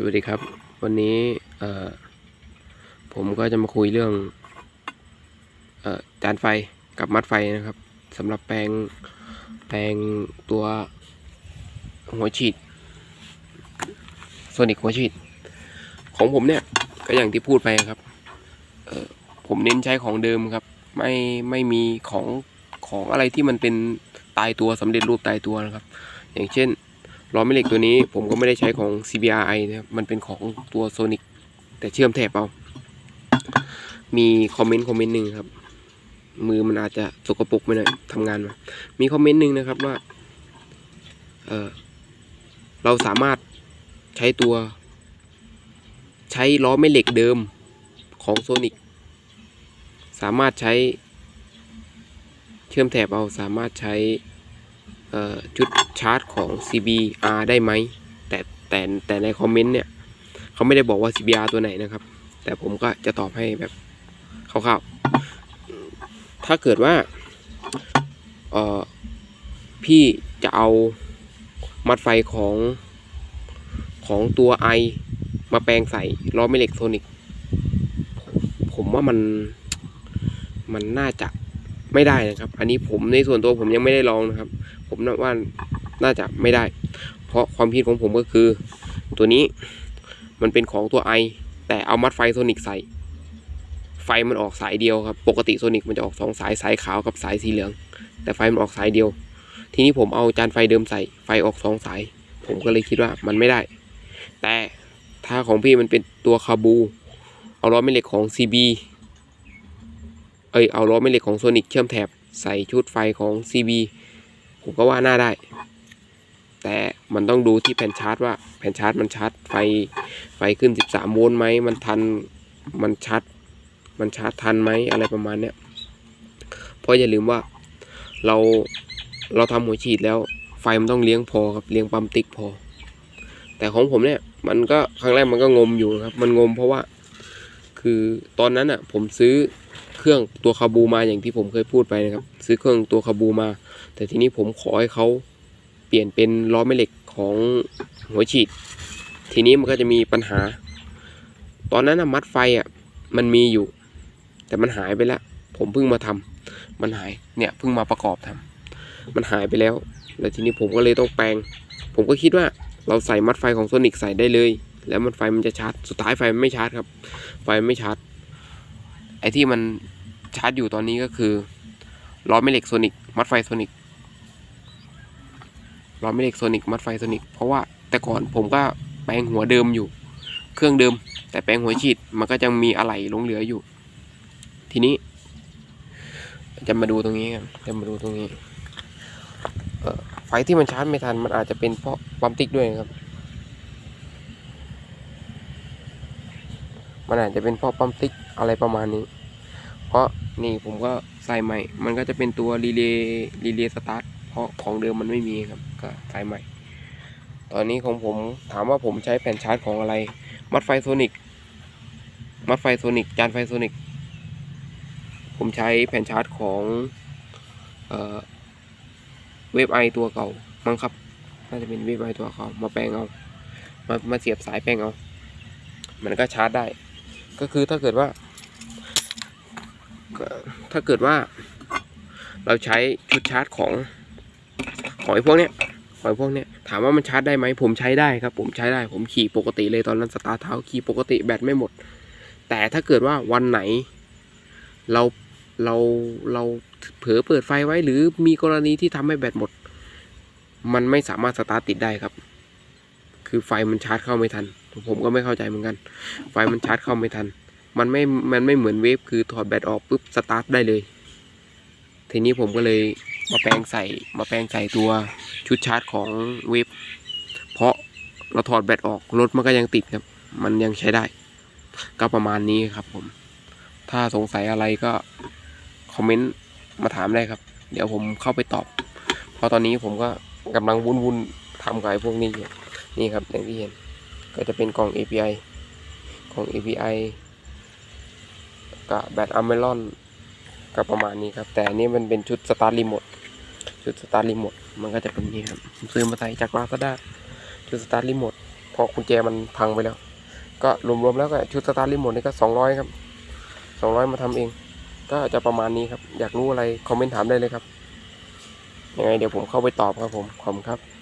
สวัสดีครับ วันนี้ผมก็จะมาคุยเรื่องอจานไฟกับมัดไฟนะครับสำหรับแปลงแปลงตัวหัวฉีดโซนิกหัวฉีด ของผมเนี่ยก็อย่างที่พูดไปครับผมเน้นใช้ของเดิมครับ ไม่ไม่มีของของอะไรที่มันเป็นตายตัวสำเร็จรูปตายตัวนะครับ อย่างเช่น ล้อแม่เหล็กตัวนี้ผมก็ไม่ได้ใช้ของ CBRI นะครับ มันเป็นของตัว Sonic แต่เชื่อมแถบเอา มีคอมเมนต์คอมเมนต์หนึ่งครับ มือมันอาจจะสกปรกไปหน่อยทำงานมา มีคอมเมนต์หนึ่งนะครับว่า เออเราสามารถใช้ตัว ใช้ล้อแม่เหล็กเดิมของ Sonic สามารถใช้เชื่อมแถบเอาสามารถใช้ ชุดชาร์จของ CBR ได้ไหม แต่แต่แต่ในคอมเมนต์เนี่ยเขาไม่ได้บอกว่า CBR ตัวไหนนะครับ แต่ผมก็จะตอบให้แบบคร่าวๆ ถ้าเกิดว่าเออพี่จะเอามัดไฟของของตัว i มาแปลงใส่ล้อแม่เหล็กโซนิกผมว่ามันมันน่าจะไม่ได้นะครับ อันนี้ผมในส่วนตัวผมยังไม่ได้ลองนะครับ ผมน่าว่าน่าจะไม่ได้ เพราะความคิดของผมก็คือ ตัวนี้มันเป็นของตัวไอแต่เอามัดไฟโซนิกใส่ ไฟมันออกสายเดียวครับ ปกติโซนิกมันจะออกสองสายสายขาวกับสายสีเหลือง แต่ไฟมันออกสายเดียว ทีนี้ผมเอาจานไฟเดิมใส่ไฟออกสองสาย ผมก็เลยคิดว่ามันไม่ได้ แต่ถ้าของพี่มันเป็นตัวคาบู เอาล้อแม่เหล็กของ CB เอ้ยเอาล้อแม่เหล็กของโซนิกเชื่อมแถบใส่ชุดไฟของ CB ผมก็ว่าน่าได้ แต่มันต้องดูที่แผ่นชาร์จว่าแผ่นชาร์จมันชาร์จไฟไฟขึ้น 13 โวลต์ไหมมันทันมันชาร์จมันชาร์จทันไหมอะไรประมาณเนี้ยเพราะอย่าลืมว่าเราเราทำหัวฉีดแล้ว ไฟมันต้องเลี้ยงพอครับเลี้ยงปั๊มติ๊กพอ แต่ของผมเนี่ยมันก็ครั้งแรกมันก็งมอยู่ครับ มันงมเพราะว่า คือตอนนั้นอะผมซื้อเครื่องตัวคาบูมาอย่างที่ผมเคยพูดไปนะครับ ซื้อเครื่องตัวคาบูมา แต่ทีนี้ผมขอให้เขาเปลี่ยนเป็นล้อแม่เหล็กของหัวฉีด ทีนี้มันก็จะมีปัญหา ตอนนั้นนะมัดไฟอะมันมีอยู่ แต่มันหายไปแล้ว ผมเพิ่งมาทำมันหายเนี่ยเพิ่งมาประกอบทำมันหายไปแล้ว แล้วทีนี้ผมก็เลยต้องแปลง ผมก็คิดว่าเราใส่มัดไฟของโซนิกใส่ได้เลย แล้วมันไฟมันจะชาร์จสุดท้ายไฟมันไม่ชาร์จครับ ไฟมไม่ชาร์จไอ้ที่มันชาร์จอยู่ตอนนี้ก็คือล้อแม่เหล็กโซนิกมัดไฟโซนิกล้อแม่เหล็กโซนิกมัดไฟโซนิกเพราะว่าแต่ก่อนผมก็แปลงหัวเดิมอยู่ เครื่องเดิม แต่แปลงหัวฉีดมันก็ยังมีอะไหล่หลงเหลืออยู่ ทีนี้ จะมาดูตรงนี้กันจะมาดูตรงนี้ไฟที่มันชาร์จไม่ทันมันอาจจะเป็นเพราะปั๊มติ๊กด้วยครับ มันอาจจะเป็นเพราะปั๊มติ๊กอะไรประมาณนี้ เพราะนี่ผมก็ใส่ใหม่ มันก็จะเป็นตัวรีเลย์รีเลย์สตาร์ทเพราะของเดิมมันไม่มีครับ ก็ใส่ใหม่ ตอนนี้ของผมถามว่าผมใช้แผ่นชาร์จของอะไร มัดไฟโซนิกมัดไฟโซนิกจานไฟโซนิกผมใช้แผ่นชาร์จของเอ่อเวฟไอตัวเก่ามั้งครับน่าจะเป็นเวฟไอตัวเก่ามาแปลงเอามามาเสียบสายแปลงเอา มันก็ชาร์จได้ ก็คือถ้าเกิดว่า ถ้าเกิดว่า เราใช้ชุดชาร์จของของพวกเนี้ยของพวกเนี้ยถามว่ามันชาร์จได้ไหมผมใช้ได้ครับ ผมใช้ได้ ผมขี่ปกติเลยตอนนั้นสตาร์ทเท้าขี่ปกติแบตไม่หมด แต่ถ้าเกิดว่าวันไหน เราเราเราเผลอเปิดไฟไว้หรือมีกรณีที่ทำให้แบตหมด มันไม่สามารถสตาร์ทติดได้ครับ คือไฟมันชาร์จเข้าไม่ทัน ผมก็ไม่เข้าใจเหมือนกัน ไฟมันชาร์จเข้าไม่ทัน มันไม่ มันไม่เหมือนเวฟคือถอดแบตออกปุ๊บสตาร์ทได้เลย ทีนี้ผมก็เลยมาแปลงใส่มาแปลงใส่ตัวชุดชาร์จของเวฟเพราะเราถอดแบตออกรถมันก็ยังติดครับ มันยังใช้ได้ ก็ประมาณนี้ครับผม ถ้าสงสัยอะไรก็คอมเมนต์มาถามได้ครับ เดี๋ยวผมเข้าไปตอบ เพราะตอนนี้ผมก็กำลังวุ่นวุ่นๆทำกับพวกนี้อยู่นี่ครับอย่างที่เห็น ก็จะเป็นกล่อง API ของ API กับแบตอะเมลอนก็ประมาณนี้ครับ แต่อันนี้มันเป็นชุดสตาร์ทรีโมทชุดสตาร์ทรีโมทมันก็จะเป็นนี้ครับซื้อมาใส่จากลาซาด้าชุดสตาร์ทรีโมททราะกุญแจมันพังไปแล้ว ก็รวมๆแล้วก็ชุดสตาร์ทรีโมทนี่ก็สองร้อยครับสองร้อยมาทำเอง ก็จะประมาณนี้ครับ อยากรู้อะไร คอมเมนต์ถามได้เลยครับยังไงเดี๋ยวผมเข้าไปตอบครับผมขอบคุณครับ